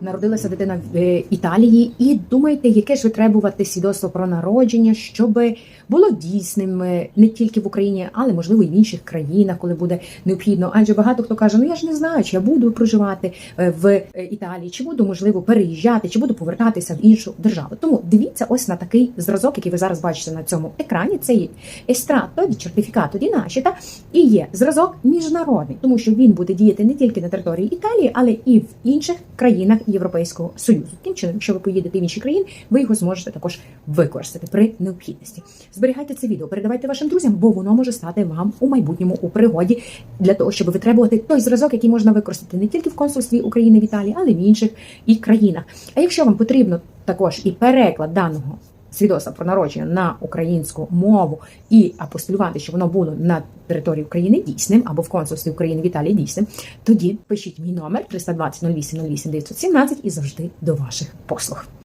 народилася дитина в е, Італії, і думаєте, яке ж витребувати свідоцтво про народження, щоб було дійсним е, не тільки в Україні, але можливо і в інших країнах, коли буде необхідно. Адже багато хто каже: ну я ж не знаю, чи я буду проживати е, в Італії, чи буду можливо переїжджати, чи буду повертатися в іншу державу. Тому дивіться ось на такий зразок, який ви зараз бачите на цьому екрані. Це є естрато ді сертифікато ді нашіта і є зразок міжнародний, тому що він буде діяти не тільки на території Італії, але і в інших країнах Європейського союзу. Тим чином, якщо ви поїдете в інші країни, ви його зможете також використати при необхідності. Зберігайте це відео, передавайте вашим друзям, бо воно може стати вам у майбутньому у пригоді для того, щоб витребувати той зразок, який можна використати не тільки в консульстві України в Італії, але й в інших і країнах. А якщо вам потрібно також і переклад даного свідоцтва про народження на українську мову і апостилювати, що воно було на території України дійсним або в консульстві України в Італії дійсним, тоді пишіть мій номер 320 08 08 917 і завжди до ваших послуг.